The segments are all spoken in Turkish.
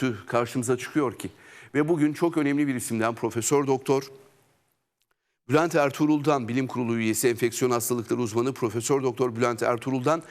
görüntü karşımıza çıkıyor ki. Ve bugün çok önemli bir isimden Profesör Doktor Bülent Ertuğrul'dan Bilim Kurulu üyesi enfeksiyon hastalıkları uzmanı Profesör Doktor Bülent Ertuğrul'dan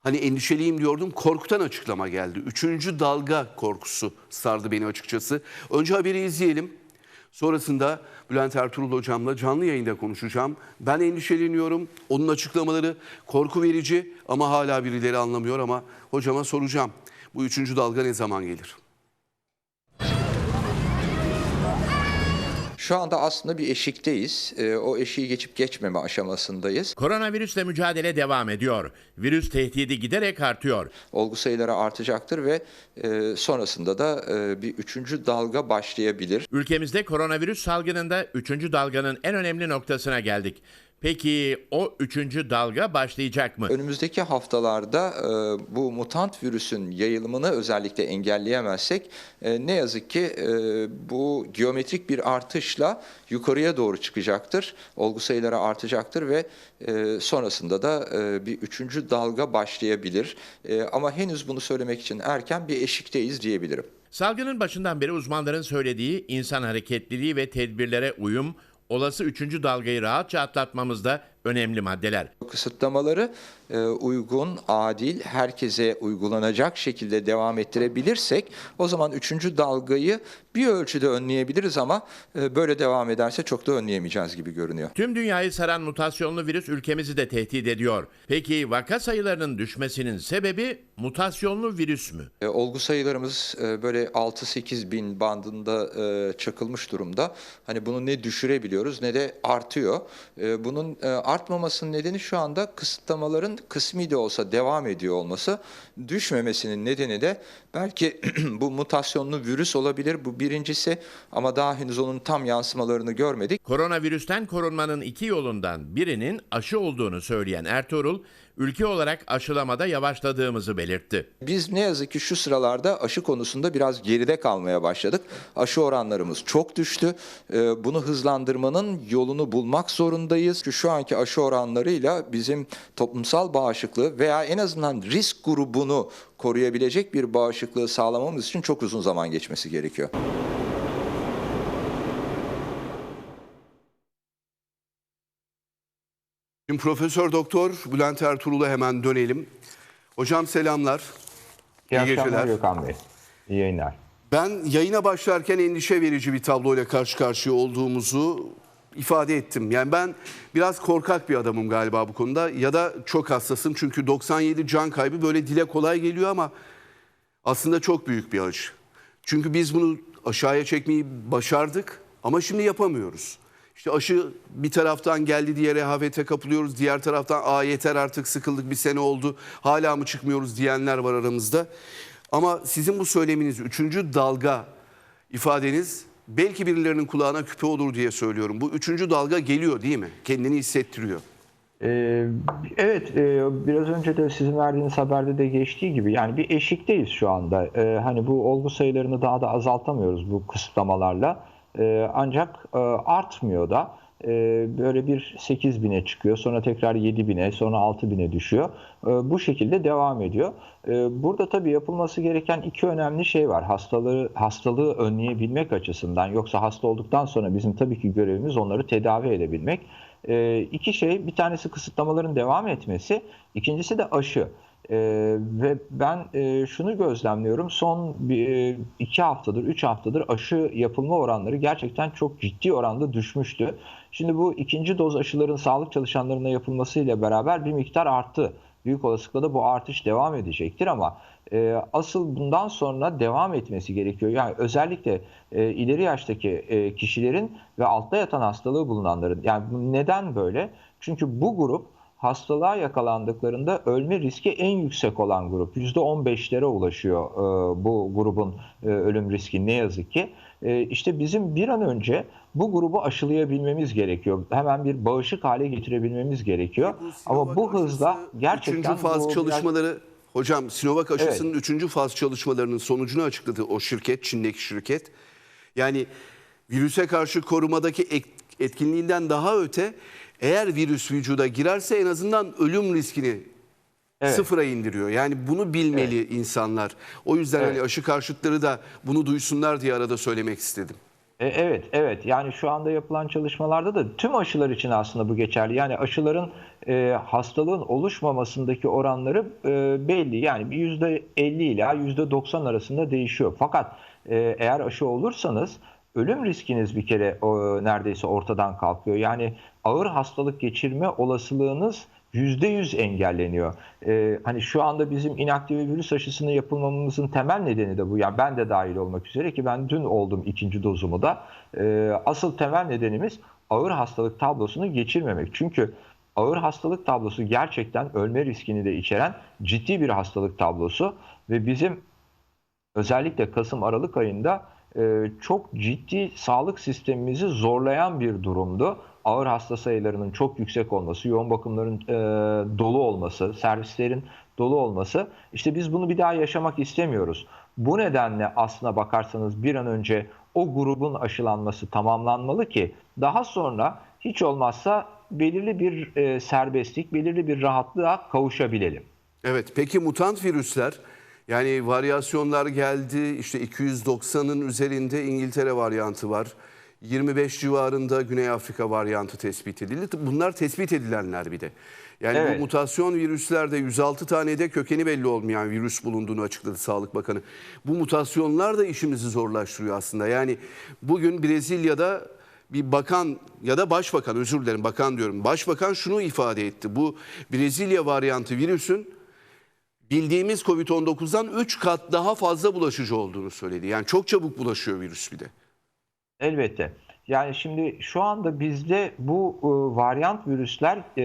hani endişeliyim diyordum korkutan açıklama geldi. Üçüncü dalga korkusu sardı beni açıkçası. Önce haberi izleyelim. Sonrasında Bülent Ertuğrul hocamla canlı yayında konuşacağım. Ben endişeleniyorum. Onun açıklamaları korku verici ama hala birileri anlamıyor ama hocama soracağım. Bu üçüncü dalga ne zaman gelir? Şu anda aslında bir eşikteyiz. Ee, o eşiği geçip geçmeme aşamasındayız. Koronavirüsle mücadele devam ediyor. Virüs tehdidi giderek artıyor. Olgu sayıları artacaktır ve e, sonrasında da e, bir üçüncü dalga başlayabilir. Ülkemizde koronavirüs salgınında 3. dalganın en önemli noktasına geldik. Peki o üçüncü dalga başlayacak mı? Önümüzdeki haftalarda e, bu mutant virüsün yayılımını özellikle engelleyemezsek e, ne yazık ki e, bu geometrik bir artışla yukarıya doğru çıkacaktır. Olgu sayıları artacaktır ve e, sonrasında da e, bir üçüncü dalga başlayabilir. E, ama henüz bunu söylemek için erken bir eşikteyiz diyebilirim. Salgının başından beri uzmanların söylediği insan hareketliliği ve tedbirlere uyum, olası üçüncü dalgayı rahatça atlatmamızda önemli maddeler. Kısıtlamaları e, uygun, adil, herkese uygulanacak şekilde devam ettirebilirsek o zaman üçüncü dalgayı bir ölçüde önleyebiliriz ama e, böyle devam ederse çok da önleyemeyeceğiz gibi görünüyor. Tüm dünyayı saran mutasyonlu virüs ülkemizi de tehdit ediyor. Peki vaka sayılarının düşmesinin sebebi mutasyonlu virüs mü? E, olgu sayılarımız e, böyle 6-8 bin bandında e, çakılmış durumda. Hani bunu ne düşürebiliyoruz ne de artıyor. E, bunun e, artmamasının nedeni şu anda kısıtlamaların kısmi de olsa devam ediyor olması. Düşmemesinin nedeni de belki bu mutasyonlu virüs olabilir. Bu birincisi ama daha henüz onun tam yansımalarını görmedik. Koronavirüsten korunmanın iki yolundan birinin aşı olduğunu söyleyen Ertuğrul, ülke olarak aşılamada yavaşladığımızı belirtti. Biz ne yazık ki şu sıralarda aşı konusunda biraz geride kalmaya başladık. Aşı oranlarımız çok düştü. Ee, Bunu hızlandırmanın yolunu bulmak zorundayız. Çünkü Şu anki aşı oranlarıyla bizim toplumsal bağışıklığı veya en azından risk grubunu koruyabilecek bir bağışıklığı sağlamamız için çok uzun zaman geçmesi gerekiyor. Şimdi Profesör Doktor Bülent Ertuğrul'a hemen dönelim. Hocam selamlar. İyi, İyi geceler. Gökhan Bey. İyi yayınlar. Ben yayına başlarken endişe verici bir tabloyla karşı karşıya olduğumuzu ifade ettim. Yani ben biraz korkak bir adamım galiba bu konuda ya da çok hassasım çünkü 97 can kaybı böyle dile kolay geliyor ama aslında çok büyük bir acı. Çünkü biz bunu aşağıya çekmeyi başardık ama şimdi yapamıyoruz. İşte aşı bir taraftan geldi diye rehavete kapılıyoruz. Diğer taraftan aa yeter artık sıkıldık bir sene oldu hala mı çıkmıyoruz diyenler var aramızda. Ama sizin bu söyleminiz üçüncü dalga ifadeniz belki birilerinin kulağına küpe olur diye söylüyorum. Bu üçüncü dalga geliyor değil mi? Kendini hissettiriyor. Ee, evet, e, biraz önce de sizin verdiğiniz haberde de geçtiği gibi yani bir eşikteyiz şu anda. Ee, hani bu olgu sayılarını daha da azaltamıyoruz bu kısıtlamalarla. Ee, ancak e, artmıyor da. Ee, böyle bir 8 bine çıkıyor, sonra tekrar 7 bine, sonra 6 bine düşüyor. Ee, bu şekilde devam ediyor. Ee, burada tabii yapılması gereken iki önemli şey var. Hastalığı hastalığı önleyebilmek açısından. Yoksa hasta olduktan sonra bizim tabii ki görevimiz onları tedavi edebilmek. İki şey, bir tanesi kısıtlamaların devam etmesi, ikincisi de aşı. Ee, ve ben e, şunu gözlemliyorum, son bir, e, iki haftadır, üç haftadır aşı yapılma oranları gerçekten çok ciddi oranda düşmüştü. Şimdi bu ikinci doz aşıların sağlık çalışanlarına yapılmasıyla beraber bir miktar arttı. Büyük olasılıkla da bu artış devam edecektir ama e, asıl bundan sonra devam etmesi gerekiyor. Yani özellikle e, ileri yaştaki e, kişilerin ve altta yatan hastalığı bulunanların. Yani neden böyle? Çünkü bu grup hastalığa yakalandıklarında ölme riski en yüksek olan grup. %15'lere ulaşıyor e, bu grubun e, ölüm riski ne yazık ki. E, işte bizim bir an önce bu grubu aşılayabilmemiz gerekiyor. Hemen bir bağışık hale getirebilmemiz gerekiyor. Ama bu hızla gerçekten Üçüncü faz bu biraz- çalışmaları hocam Sinovac aşısının üçüncü faz çalışmalarının sonucunu açıkladı o şirket, Çin'deki şirket. Yani virüse karşı korumadaki etkinliğinden daha öte eğer virüs vücuda girerse en azından ölüm riskini Evet. Sıfıra indiriyor. Yani bunu bilmeli insanlar. O yüzden Evet. hani aşı karşıtları da bunu duysunlar diye arada söylemek istedim. E, Evet, evet. Yani şu anda yapılan çalışmalarda da tüm aşılar için aslında bu geçerli. Yani aşıların e, hastalığın oluşmamasındaki oranları e, belli. Yani bir %50 ila %90 arasında değişiyor. Fakat e, eğer aşı olursanız ölüm riskiniz bir kere o, neredeyse ortadan kalkıyor. Yani ağır hastalık geçirme olasılığınız %100 engelleniyor. Ee, hani şu anda bizim inaktive virüs aşısını yapılmamızın temel nedeni de bu. Yani ben de dahil olmak üzere ki ben dün oldum ikinci dozumu da. Ee, asıl temel nedenimiz ağır hastalık tablosunu geçirmemek. Çünkü ağır hastalık tablosu gerçekten ölme riskini de içeren ciddi bir hastalık tablosu ve bizim özellikle Kasım-Aralık ayında e, çok ciddi sağlık sistemimizi zorlayan bir durumdu. Ağır hasta sayılarının çok yüksek olması, yoğun bakımların e, dolu olması, servislerin dolu olması. İşte biz bunu bir daha yaşamak istemiyoruz. Bu nedenle aslına bakarsanız bir an önce o grubun aşılanması tamamlanmalı ki daha sonra hiç olmazsa belirli bir e, serbestlik, belirli bir rahatlığa kavuşabilelim. Evet peki mutant virüsler yani varyasyonlar geldi işte 290'ın üzerinde İngiltere varyantı var. 25 civarında Güney Afrika varyantı tespit edildi. Bunlar tespit edilenler bir de. Yani Evet. bu mutasyon virüslerde 106 tane de kökeni belli olmayan virüs bulunduğunu açıkladı Sağlık Bakanı. Bu mutasyonlar da işimizi zorlaştırıyor aslında. Yani bugün Brezilya'da bir bakan ya da başbakan özür dilerim bakan diyorum. Başbakan şunu ifade etti. Bu Brezilya varyantı virüsün bildiğimiz Covid-19'dan 3 kat daha fazla bulaşıcı olduğunu söyledi. Yani çok çabuk bulaşıyor virüs bir de. Elbette. Yani şimdi şu anda bizde bu e, varyant virüsler e,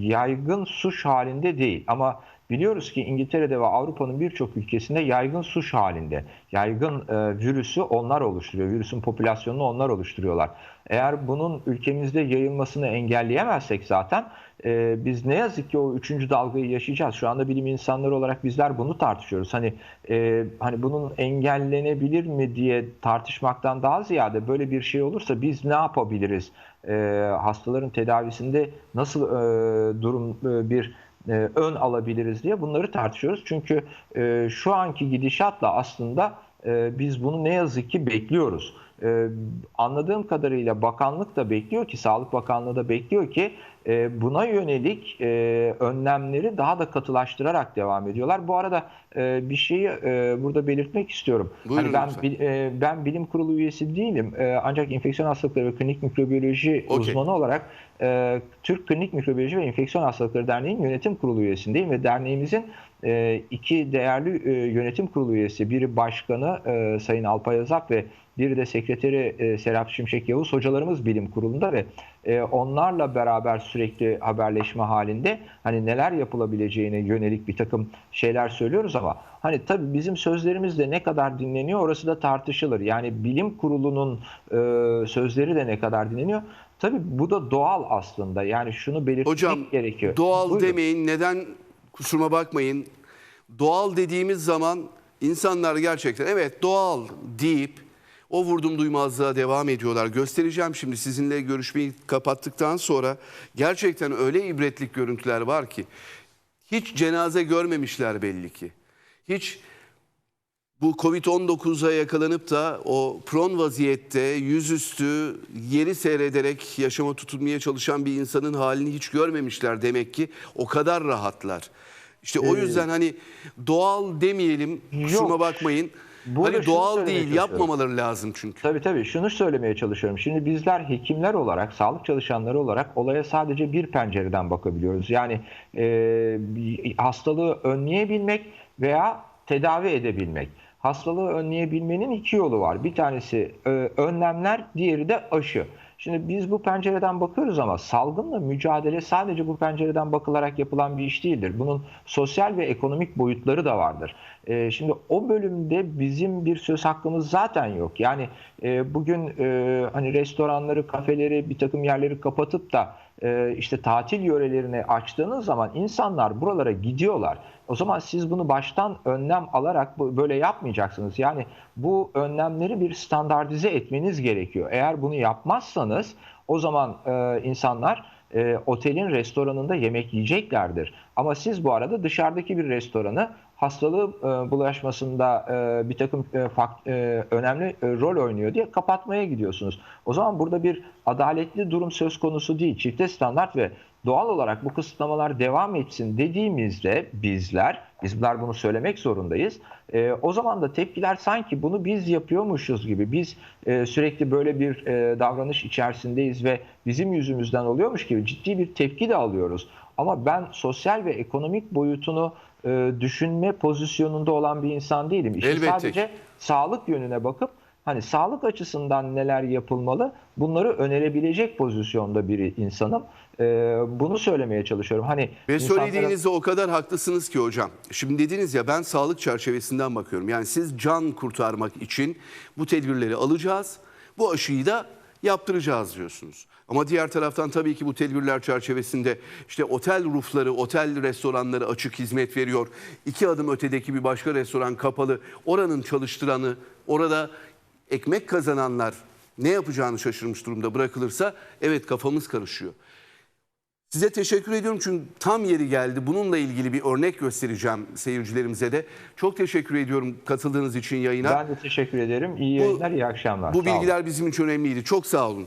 yaygın suç halinde değil. Ama biliyoruz ki İngiltere'de ve Avrupa'nın birçok ülkesinde yaygın suç halinde. Yaygın e, virüsü onlar oluşturuyor. Virüsün popülasyonunu onlar oluşturuyorlar. Eğer bunun ülkemizde yayılmasını engelleyemezsek zaten e, biz ne yazık ki o üçüncü dalgayı yaşayacağız. Şu anda bilim insanları olarak bizler bunu tartışıyoruz. Hani e, hani bunun engellenebilir mi diye tartışmaktan daha ziyade böyle bir şey olursa biz ne yapabiliriz? E, hastaların tedavisinde nasıl e, durum e, bir e, ön alabiliriz diye bunları tartışıyoruz. Çünkü e, şu anki gidişatla aslında e, biz bunu ne yazık ki bekliyoruz. E, anladığım kadarıyla bakanlık da bekliyor ki, Sağlık Bakanlığı da bekliyor ki e, buna yönelik e, önlemleri daha da katılaştırarak devam ediyorlar. Bu arada e, bir şeyi e, burada belirtmek istiyorum. Buyurun Hani ben bil- e, ben bilim kurulu üyesi değilim. E, ancak enfeksiyon hastalıkları ve klinik mikrobiyoloji Okey. uzmanı olarak e, Türk Klinik Mikrobiyoloji ve Enfeksiyon Hastalıkları Derneği'nin yönetim kurulu üyesindeyim ve derneğimizin e, iki değerli e, yönetim kurulu üyesi, biri başkanı e, Sayın Alpay Azap ve biri de sekreteri e, Serap Şimşek Yavuz hocalarımız bilim kurulunda ve e, onlarla beraber sürekli haberleşme halinde hani neler yapılabileceğine yönelik bir takım şeyler söylüyoruz ama hani tabii bizim sözlerimiz de ne kadar dinleniyor orası da tartışılır. Yani bilim kurulunun e, sözleri de ne kadar dinleniyor. Tabii bu da doğal aslında. Yani şunu belirtmek Hocam gerekiyor. doğal Buyurun. demeyin neden kusuruma bakmayın. Doğal dediğimiz zaman insanlar gerçekten evet doğal deyip o vurdum duymazlığa devam ediyorlar. Göstereceğim şimdi sizinle görüşmeyi kapattıktan sonra gerçekten öyle ibretlik görüntüler var ki hiç cenaze görmemişler belli ki. Hiç bu Covid-19'a yakalanıp da o pron vaziyette yüzüstü yeri seyrederek yaşama tutunmaya çalışan bir insanın halini hiç görmemişler demek ki. O kadar rahatlar. İşte o yüzden hani doğal demeyelim, kusuruma Yok. bakmayın. Burada hani şunu doğal söylemeye değil, çalışıyorum. yapmamaları lazım çünkü. Tabii tabii şunu söylemeye çalışıyorum. Şimdi bizler hekimler olarak, sağlık çalışanları olarak olaya sadece bir pencereden bakabiliyoruz. Yani e, hastalığı önleyebilmek veya tedavi edebilmek. Hastalığı önleyebilmenin iki yolu var. Bir tanesi e, önlemler, diğeri de aşı. Şimdi biz bu pencereden bakıyoruz ama salgınla mücadele sadece bu pencereden bakılarak yapılan bir iş değildir. Bunun sosyal ve ekonomik boyutları da vardır. Ee, şimdi o bölümde bizim bir söz hakkımız zaten yok. Yani e, bugün e, hani restoranları, kafeleri, bir takım yerleri kapatıp da e, işte tatil yörelerini açtığınız zaman insanlar buralara gidiyorlar. O zaman siz bunu baştan önlem alarak böyle yapmayacaksınız. Yani bu önlemleri bir standartize etmeniz gerekiyor. Eğer bunu yapmazsanız o zaman e, insanlar e, otelin restoranında yemek yiyeceklerdir. Ama siz bu arada dışarıdaki bir restoranı hastalığı e, bulaşmasında e, bir takım e, fak- e, önemli e, rol oynuyor diye kapatmaya gidiyorsunuz. O zaman burada bir adaletli durum söz konusu değil. Çifte standart ve doğal olarak bu kısıtlamalar devam etsin dediğimizde bizler, bizler bunu söylemek zorundayız. E, o zaman da tepkiler sanki bunu biz yapıyormuşuz gibi, biz e, sürekli böyle bir e, davranış içerisindeyiz ve bizim yüzümüzden oluyormuş gibi ciddi bir tepki de alıyoruz. Ama ben sosyal ve ekonomik boyutunu e, düşünme pozisyonunda olan bir insan değilim. İşte Elbette sadece sağlık yönüne bakıp hani sağlık açısından neler yapılmalı bunları önerebilecek pozisyonda bir insanım. E, bunu söylemeye çalışıyorum. Hani Ve insanlara- söylediğinizde o kadar haklısınız ki hocam. Şimdi dediniz ya ben sağlık çerçevesinden bakıyorum. Yani siz can kurtarmak için bu tedbirleri alacağız. Bu aşıyı da yaptıracağız diyorsunuz. Ama diğer taraftan tabii ki bu tedbirler çerçevesinde işte otel rufları, otel restoranları açık hizmet veriyor. İki adım ötedeki bir başka restoran kapalı. Oranın çalıştıranı, orada ekmek kazananlar ne yapacağını şaşırmış durumda bırakılırsa evet kafamız karışıyor. Size teşekkür ediyorum çünkü tam yeri geldi. Bununla ilgili bir örnek göstereceğim seyircilerimize de. Çok teşekkür ediyorum katıldığınız için yayına. Ben de teşekkür ederim. İyi yayınlar, iyi akşamlar. Bu Sağ olun. bilgiler bizim için önemliydi. Çok sağ olun.